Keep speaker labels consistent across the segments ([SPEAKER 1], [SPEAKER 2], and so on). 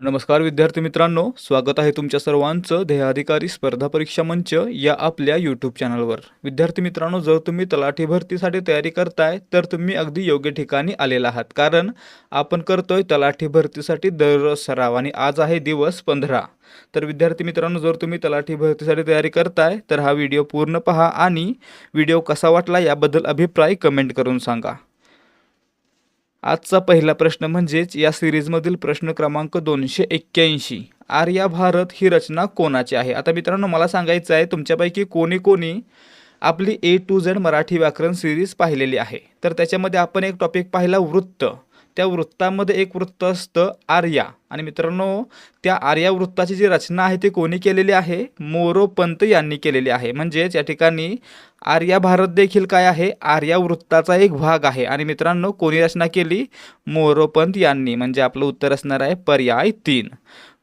[SPEAKER 1] नमस्कार विद्यार्थी मित्रांनो स्वागत आहे तुमच्या सर्वांचं ध्येयाधिकारी स्पर्धा परीक्षा मंच या आपल्या यूट्यूब चॅनलवर विद्यार्थी मित्रांनो जर तुम्ही तलाठी भरतीसाठी तयारी करताय तर तुम्ही अगदी योग्य ठिकाणी आलेला आहात. कारण आपण करतोय तलाठी भरतीसाठी दररोज सराव आणि आज आहे दिवस पंधरा. तर विद्यार्थी मित्रांनो जर तुम्ही तलाठी भरतीसाठी तयारी करताय तर हा व्हिडिओ पूर्ण पहा आणि व्हिडिओ कसा वाटला याबद्दल अभिप्राय कमेंट करून सांगा. आजचा पहिला प्रश्न म्हणजेच या सिरीजमधील प्रश्न क्रमांक दोनशे एक्क्याऐंशी. आर्या भारत ही रचना कोणाची आहे? आता मित्रांनो मला सांगायचं आहे तुमच्यापैकी कोणी कोणी आपली ए टू झेड मराठी व्याकरण सिरीज पाहिलेली आहे. तर त्याच्यामध्ये आपण एक टॉपिक पाहिला वृत्त. त्या वृत्तामध्ये एक वृत्त असतं आर्या. आणि मित्रांनो त्या आर्यावृत्ताची जी रचना आहे ती कोणी केलेली आहे? मोरोपंत यांनी केलेली आहे. म्हणजेच या ठिकाणी आर्या भारत देखील काय आहे? आर्यावृत्ताचा एक भाग आहे. आणि मित्रांनो कोणी रचना केली? मोरोपंत यांनी. म्हणजे आपलं उत्तर असणार आहे पर्याय तीन.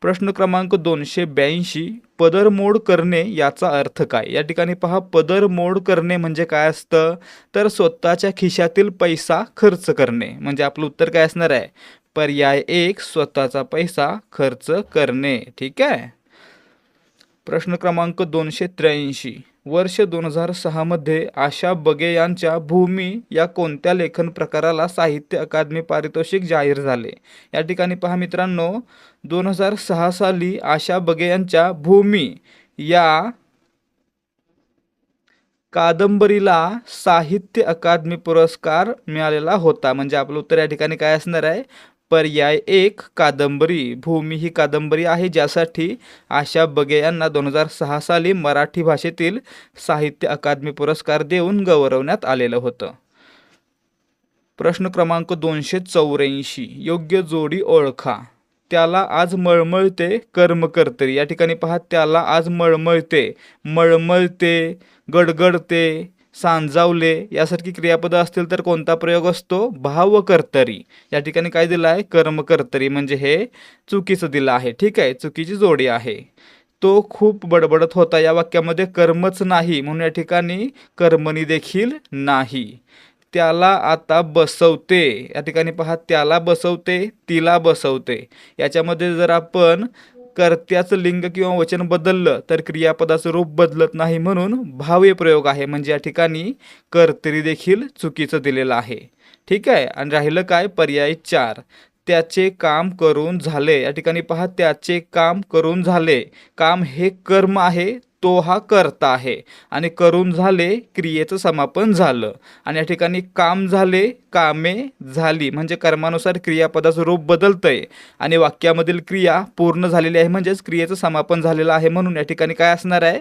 [SPEAKER 1] प्रश्न क्रमांक दोनशे ब्याऐंशी पदरमोड करणे याचा अर्थ काय? या ठिकाणी पहा पदरमोड करणे म्हणजे काय असतं? तर स्वतःच्या खिशातील पैसा खर्च करणे. म्हणजे आपलं उत्तर काय असणार आहे? पर्याय एक स्वतःचा पैसा खर्च करणे. ठीक आहे? प्रश्न क्रमांक दोनशे त्र्याऐंशी. वर्ष दोन हजार सहामध्ये आशा बगे यांच्या भूमी या कोणत्या लेखन प्रकाराला साहित्य अकादमी पारितोषिक जाहीर झाले? या ठिकाणी पहा मित्रांनो दोन हजार सहा साली आशा बगे यांच्या भूमी या कादंबरीला साहित्य अकादमी पुरस्कार मिळालेला होता. म्हणजे आपलं उत्तर या ठिकाणी काय असणार आहे? पर्याय एक कादंबरी. भूमी ही कादंबरी आहे ज्यासाठी आशा बगे यांना दोन हजार सहा साली मराठी भाषेतील साहित्य अकादमी पुरस्कार देऊन गौरवण्यात आलेलं होतं. प्रश्न क्रमांक दोनशे चौऱ्याऐंशी. योग्य जोडी ओळखा. त्याला आज मळमळते कर्मकर्तरी या ठिकाणी पहा त्याला आज मळमळते. मळमळते गडगडते सांजावले यासारखी क्रियापदं असतील तर कोणता प्रयोग असतो? भाव कर्तरी या ठिकाणी काय दिलं आहे कर्मकर्तरी म्हणजे हे चुकीचं दिलं आहे. ठीक आहे? चुकीची जोडी आहे. तो खूप बडबडत होता या वाक्यामध्ये. कर्मच नाही म्हणून या ठिकाणी कर्मणी देखील नाही. त्याला आता बसवते. या ठिकाणी पहा त्याला बसवते तिला बसवते. याच्यामध्ये जर आपण कर्त्याचं लिंग किंवा वचन बदललं तर क्रियापदाचं रूप बदलत नाही म्हणून भाव्य प्रयोग आहे. म्हणजे या ठिकाणी कर्तरी देखील चुकीचं दिलेलं आहे. ठीक आहे? आणि राहिलं काय? पर्याय चार. त्याचे काम करून झाले. या ठिकाणी पहा त्याचे काम करून झाले. काम हे कर्म आहे. तो हा करता आहे. आणि करून झाले क्रियेचं समापन झालं. आणि या ठिकाणी काम झाले कामे झाली. म्हणजे कर्मानुसार क्रियापदाचं रूप बदलतं आहे आणि वाक्यामधील क्रिया पूर्ण झालेली आहे. म्हणजेच क्रियेचं समापन झालेलं आहे. म्हणून या ठिकाणी काय असणार आहे?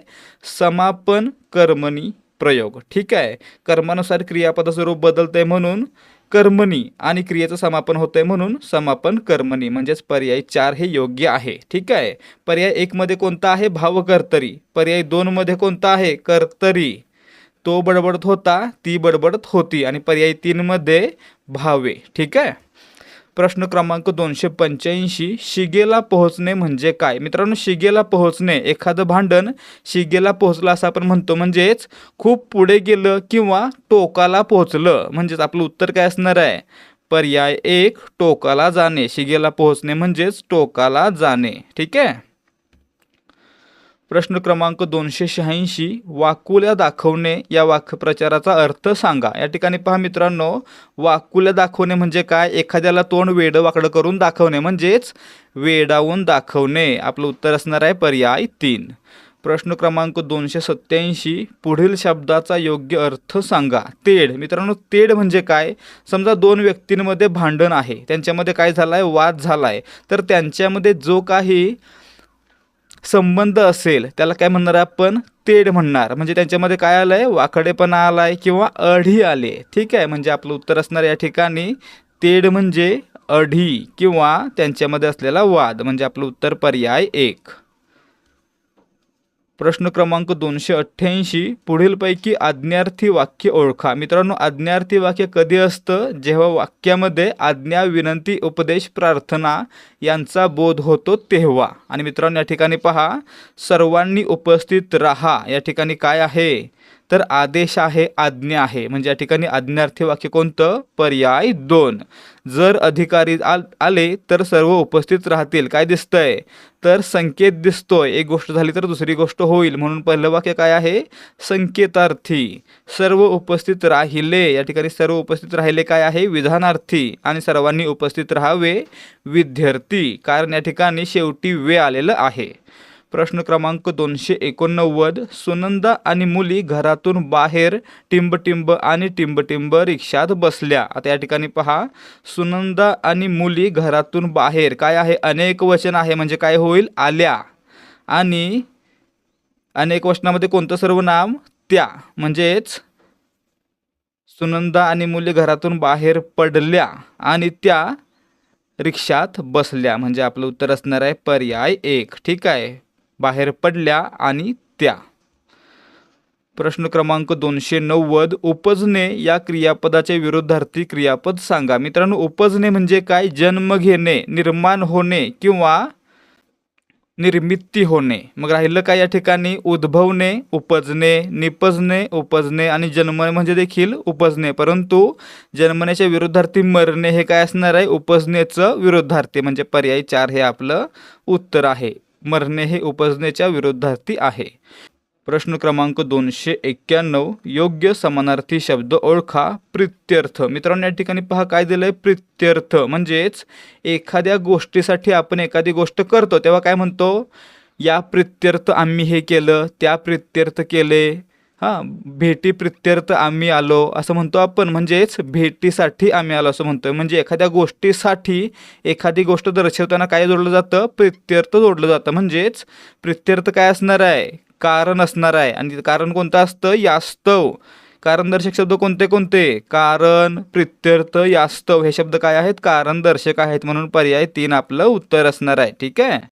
[SPEAKER 1] समापन कर्मणी प्रयोग. ठीक आहे? कर्मानुसार क्रियापदाचं रूप बदलतं आहे म्हणून कर्मणी आणि क्रियेचं समापन होतंय म्हणून समापन कर्मणी म्हणजेच पर्याय चार हे योग्य आहे. ठीक आहे? पर्याय एकमध्ये कोणता आहे? भावकर्तरी. पर्याय दोनमध्ये कोणता आहे? कर्तरी. तो बडबडत होता ती बडबडत होती. आणि पर्याय तीनमध्ये भावे. ठीक आहे? प्रश्न क्रमांक दोनशे पंच्याऐंशी. शिगेला पोहोचणे म्हणजे काय? मित्रांनो शिगेला पोहोचणे एखादं भांडण शिगेला पोहोचलं असं आपण म्हणतो. म्हणजेच खूप पुढे गेलं किंवा टोकाला पोहोचलं. म्हणजेच आपलं उत्तर काय असणार आहे? पर्याय एक टोकाला जाणे. शिगेला पोहोचणे म्हणजेच टोकाला जाणे. ठीक आहे? प्रश्न क्रमांक दोनशे शहाऐंशी वाकुल्या दाखवणे या वाक्यप्रचाराचा अर्थ सांगा. या ठिकाणी पहा मित्रांनो वाकुल्या दाखवणे म्हणजे काय? एखाद्याला तोंड वेडं वाकडं करून दाखवणे म्हणजेच वेडावून दाखवणे. आपलं उत्तर असणार आहे पर्याय तीन. प्रश्न क्रमांक दोनशे सत्याऐंशी पुढील शब्दाचा योग्य अर्थ सांगा. तेढ. मित्रांनो तेढ म्हणजे काय? समजा दोन व्यक्तींमध्ये भांडण आहे. त्यांच्यामध्ये काय झालं आहे वाद झाला आहे तर त्यांच्यामध्ये जो काही संबंध असेल त्याला काय म्हणणार आपण? तेढ म्हणणार. म्हणजे त्यांच्यामध्ये काय आलं आहे वाकडेपणा आला आहे किंवा अढी आले. ठीक आहे? म्हणजे आपलं उत्तर असणार या ठिकाणी तेढ म्हणजे अढी किंवा त्यांच्यामध्ये असलेला वाद. म्हणजे आपलं उत्तर पर्याय एक. प्रश्न क्रमांक दोनशे अठ्ठ्याऐंशी पुढीलपैकी आज्ञार्थी वाक्य ओळखा. मित्रांनो आज्ञार्थी वाक्य कधी असतं? जेव्हा वाक्यामध्ये आज्ञा विनंती उपदेश प्रार्थना यांचा बोध होतो तेव्हा. आणि मित्रांनो या ठिकाणी पहा सर्वांनी उपस्थित राहा. या ठिकाणी काय आहे? तर आदेश आहे आज्ञा आहे. म्हणजे या ठिकाणी आज्ञार्थी वाक्य कोणतं? पर्याय दोन. जर अधिकारी आल आले तर सर्व उपस्थित राहतील. काय दिसतंय? तर संकेत दिसतोय. एक गोष्ट झाली तर दुसरी गोष्ट होईल. म्हणून पहिलं वाक्य काय आहे? संकेतार्थी. सर्व उपस्थित राहिले. या ठिकाणी सर्व उपस्थित राहिले काय आहे? विधानार्थी. आणि सर्वांनी उपस्थित राहावे विद्यार्थी. कारण या ठिकाणी शेवटी वे आलेलं आहे. प्रश्न क्रमांक दोनशे एकोणनव्वद. सुनंदा आणि मुली घरातून बाहेर टिंबटिंब आणि टिंबटिंब रिक्षात बसल्या. आता या ठिकाणी पहा. सुनंदा आणि मुली घरातून बाहेर. काय आहे? अनेक वचन आहे. म्हणजे काय होईल? आल्या. आणि अनेक वचनामध्ये कोणतं सर्वनाम त्या. म्हणजेच सुनंदा आणि मुली घरातून बाहेर पडल्या आणि त्या रिक्षात बसल्या. म्हणजे आपलं उत्तर असणार आहे पर्याय एक. ठीक आहे. बाहेर पडल्या आणि त्या. प्रश्न क्रमांक दोनशे नव्वद उपजणे या क्रियापदाचे विरुद्धार्थी क्रियापद सांगा. मित्रांनो उपजणे म्हणजे काय? जन्म घेणे निर्माण होणे किंवा निर्मिती होणे. मग राहिलं काय या ठिकाणी? उद्भवणे उपजणे निपजणे उपजणे आणि जन्म म्हणजे देखील उपजणे. परंतु जन्मण्याच्या विरुद्धार्थी मरणे हे काय असणार आहे? उपजण्याचं विरुद्धार्थी म्हणजे पर्याय चार हे आपलं उत्तर आहे. मरणे हे उपजण्याच्या विरोधार्थी आहे. प्रश्न क्रमांक दोनशे एक्क्याण्णव योग्य समानार्थी शब्द ओळखा प्रित्यर्थ. मित्रांनो या ठिकाणी पहा काय दिलंय प्रित्यर्थ. म्हणजेच एखाद्या गोष्टीसाठी आपण एखादी गोष्ट करतो तेव्हा काय म्हणतो? या प्रित्यर्थ आम्ही हे केलं त्या प्रित्यर्थ केले. हां भेटी प्रित्यर्थ आम्ही आलो असं म्हणतो आपण. म्हणजेच भेटीसाठी आम्ही आलो असं म्हणतोय. म्हणजे एखाद्या गोष्टीसाठी एखादी गोष्ट दर्शवताना काय जोडलं जातं? प्रित्यर्थ जोडलं जातं. म्हणजेच प्रित्यर्थ काय असणार आहे? कारण असणार आहे. आणि कारण कोणतं असतं? यास्तव. कारणदर्शक शब्द कोणते कोणते? कारण प्रित्यर्थ यास्तव. हे शब्द काय आहेत? कारणदर्शक आहेत म्हणून पर्याय तीन आपलं उत्तर असणार आहे. ठीक आहे?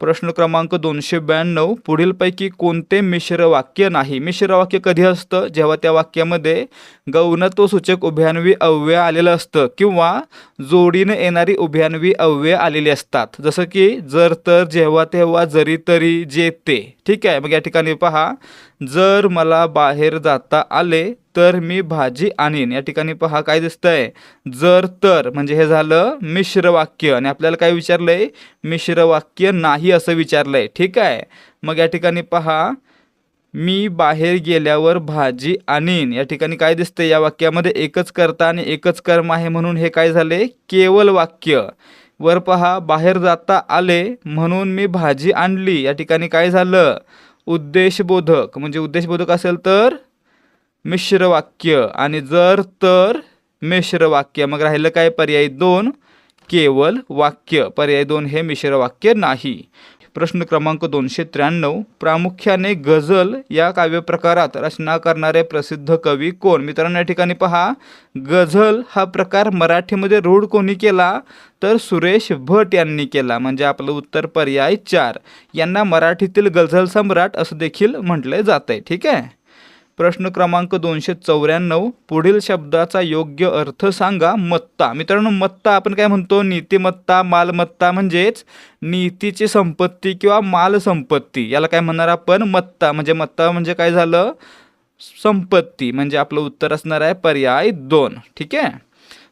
[SPEAKER 1] प्रश्न क्रमांक दोनशे ब्याण्णव. पुढीलपैकी कोणते मिश्र वाक्य नाही? मिश्र वाक्य कधी असतं? जेव्हा त्या वाक्यामध्ये गौणत्व सूचक उभ्यान्वी अव्यय आलेलं असतं किंवा जोडीनं येणारी उभ्यान्वी अव्यय आलेली असतात. जसं की जर तर जेव्हा तेव्हा जरी तरी जे ते ठीक आहे? मग या ठिकाणी पहा. जर मला बाहेर जाता आले तर मी भाजी आणीन. या ठिकाणी पहा काय दिसतंय. जर तर म्हणजे हे झालं मिश्र वाक्य. आणि आपल्याला काय विचारलंय? मिश्र वाक्य नाही असं विचारलंय. ठीक आहे? मग या ठिकाणी पहा. मी बाहेर गेल्यावर भाजी आणीन. या ठिकाणी काय दिसतंय? या वाक्यामध्ये एकच करता आणि एकच कर्म आहे म्हणून हे काय झाले? केवल वाक्य. वर पहा बाहेर जाता आले म्हणून मी भाजी आणली. या ठिकाणी काय झालं? उद्देशबोधक. म्हणजे उद्देशबोधक असेल तर मिश्र वाक्य आणि जर तर मिश्र वाक्य मग राहिलं काय पर्याय दोन? केवळ वाक्य. पर्याय दोन हे मिश्र वाक्य नाही. प्रश्न क्रमांक दोनशे त्र्याण्णव. प्रामुख्याने गझल या काव्यप्रकारात रचना करणारे प्रसिद्ध कवी कोण? मित्रांनो या ठिकाणी पहा. गझल हा प्रकार मराठीमध्ये रूढ कोणी केला? तर सुरेश भट यांनी केला. म्हणजे आपलं उत्तर पर्याय चार. यांना मराठीतील गझल सम्राट असं देखील म्हटलं जातं. आहे ठीक आहे? प्रश्न क्रमांक दोनशे चौऱ्याण्णव पुढील शब्दाचा योग्य अर्थ सांगा मत्ता. मित्रांनो मत्ता आपण काय म्हणतो? नीतिमत्ता मालमत्ता म्हणजेच नीतीची संपत्ती किंवा मालसंपत्ती याला काय म्हणणार आपण? मत्ता. म्हणजे मत्ता म्हणजे काय झालं? संपत्ती. म्हणजे आपलं उत्तर असणार आहे पर्याय दोन. ठीक आहे?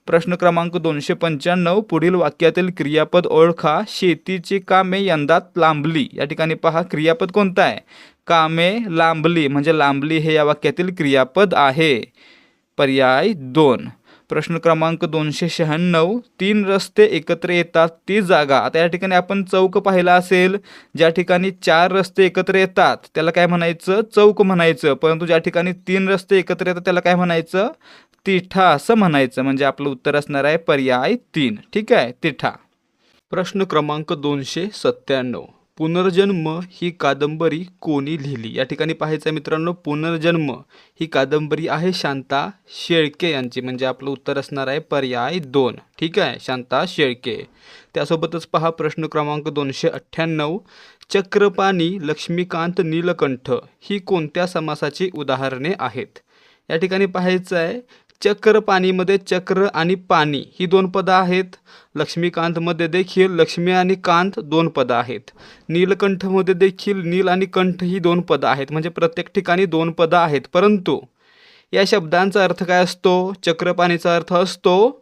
[SPEAKER 1] प्रश्न क्रमांक दोनशे पंच्याण्णव पुढील वाक्यातील क्रियापद ओळखा. शेतीची कामे यंदात लांबली. या ठिकाणी पहा क्रियापद कोणतं आहे? कामे लांबली म्हणजे लांबली हे या वाक्यातील क्रियापद आहे. पर्याय दोन. प्रश्न क्रमांक दोनशे शहाण्णव तीन रस्ते एकत्र येतात ती जागा. आता या ठिकाणी आपण चौक पाहिला असेल ज्या ठिकाणी चार रस्ते एकत्र येतात त्याला काय म्हणायचं? चौक म्हणायचं. परंतु ज्या ठिकाणी तीन रस्ते एकत्र येतात त्याला काय म्हणायचं? तिठा असं म्हणायचं. म्हणजे आपलं उत्तर असणार आहे पर्याय तीन. ठीक आहे? तिठा. प्रश्न क्रमांक दोनशे सत्त्याण्णव. पुनर्जन्म ही कादंबरी कोणी लिहिली? या ठिकाणी पाहायचं आहे मित्रांनो पुनर्जन्म ही कादंबरी आहे शांता शेळके यांची. म्हणजे आपलं उत्तर असणार आहे पर्याय दोन. ठीक आहे? शांता शेळके. त्यासोबतच पहा प्रश्न क्रमांक दोनशे अठ्ठ्याण्णव. चक्रपाणी लक्ष्मीकांत नीलकंठ ही कोणत्या समासाची उदाहरणे आहेत? या ठिकाणी पाहायचं आहे चक्र पाणीमध्ये चक्र आणि पाणी ही दोन पदं आहेत. लक्ष्मीकांतमध्ये देखील लक्ष्मी आणि कांत दोन पदं आहेत. नीलकंठमध्ये देखील नील आणि कंठ ही दोन पदं आहेत. म्हणजे प्रत्येक ठिकाणी दोन पदं आहेत. परंतु या शब्दांचा अर्थ काय असतो? चक्रपाणीचा अर्थ असतो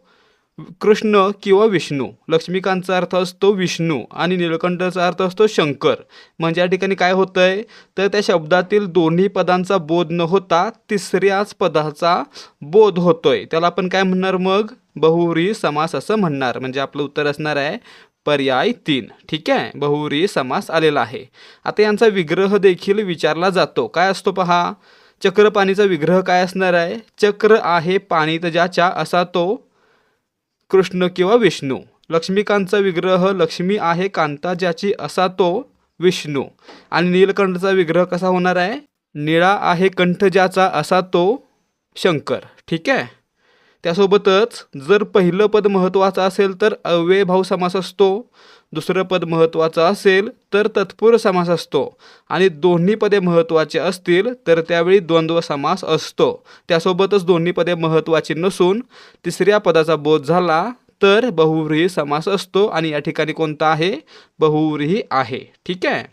[SPEAKER 1] कृष्ण किंवा विष्णू. लक्ष्मीकांतचा अर्थ असतो विष्णू आणि निळकंठचा अर्थ असतो शंकर. म्हणजे या ठिकाणी काय होतं आहे तर त्या शब्दातील दोन्ही पदांचा बोध न होता तिसऱ्याच पदाचा बोध होतोय. त्याला आपण काय म्हणणार मग? बहुरी समास असं म्हणणार. म्हणजे आपलं उत्तर असणार आहे पर्याय तीन. ठीक आहे? बहुरी समास आलेला आहे. आता यांचा विग्रह देखील विचारला जातो. काय असतो पहा? चक्र पाणीचा विग्रह काय असणार आहे? चक्र आहे पाणी ज्याच्या असा तो कृष्ण किंवा विष्णू. लक्ष्मीकांतचा विग्रह लक्ष्मी आहे कांता ज्याची असा तो विष्णू. आणि नीलकंठचा विग्रह कसा होणार आहे? निळा आहे कंठ ज्याचा असा तो शंकर. ठीक आहे? त्यासोबतच जर पहिलं पद महत्त्वाचं असेल तर अव्ययभाव समास असतो. दुसरं पद महत्त्वाचं असेल तर तत्पूर्व समास असतो. आणि दोन्ही पदे महत्त्वाचे असतील तर त्यावेळी द्वंद्व समास असतो. त्यासोबतच दोन्ही पदे महत्त्वाची नसून तिसऱ्या पदाचा बोध झाला तर बहुव्रीही समास असतो आणि या ठिकाणी कोणता आहे? बहुव्रीही आहे. ठीक आहे?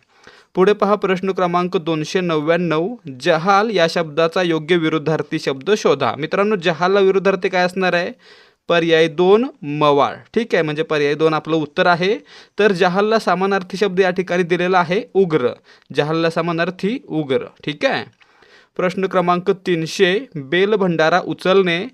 [SPEAKER 1] पुढे पहा प्रश्न क्रमांक दोनशे नव्याण्णव. जहाल या शब्दाचा योग्य विरुद्धार्थी शब्द शोधा. मित्रांनो जहालला विरुद्धार्थी काय असणार आहे? पर्याय दोन मवाळ. ठीक आहे? म्हणजे पर्याय दोन आपलं उत्तर आहे. तर जहालला समानार्थी शब्द या ठिकाणी दिलेला आहे उग्र. जहालला समानार्थी उग्र. ठीक आहे? प्रश्न क्रमांक तीनशे बेल भंडारा उचलणे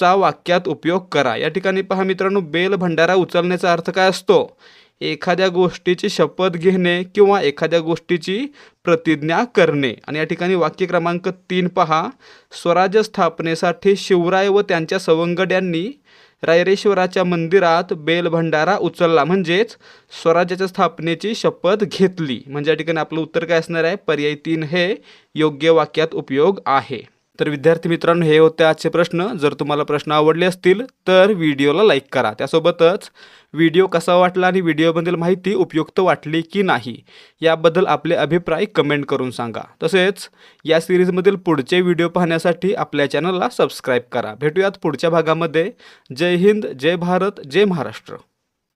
[SPEAKER 1] चा वाक्यात उपयोग करा. या ठिकाणी पहा मित्रांनो बेल भंडारा उचलण्याचा अर्थ काय असतो? एखाद्या गोष्टीची शपथ घेणे किंवा एखाद्या गोष्टीची प्रतिज्ञा करणे. आणि या ठिकाणी वाक्य क्रमांक तीन पहा. स्वराज्य स्थापनेसाठी शिवराय व त्यांच्या सवंगड्यांनी रायरेश्वराच्या मंदिरात बेलभंडारा उचलला. म्हणजेच स्वराज्याच्या स्थापनेची शपथ घेतली. म्हणजे या ठिकाणी आपलं उत्तर काय असणार आहे? पर्याय तीन हे योग्य वाक्यात उपयोग आहे. तर विद्यार्थी मित्रांनो हे होते आजचे प्रश्न. जर तुम्हाला प्रश्न आवडले असतील तर व्हिडिओला लाईक करा. त्यासोबतच व्हिडिओ कसा वाटला आणि व्हिडिओबद्दल माहिती उपयुक्त वाटली की नाही याबद्दल आपले अभिप्राय कमेंट करून सांगा. तसेच या सिरीजमधील पुढचे व्हिडिओ पाहण्यासाठी आपल्या चॅनलला सबस्क्राईब करा. भेटूयात पुढच्या भागामध्ये. जय हिंद जय भारत जय महाराष्ट्र.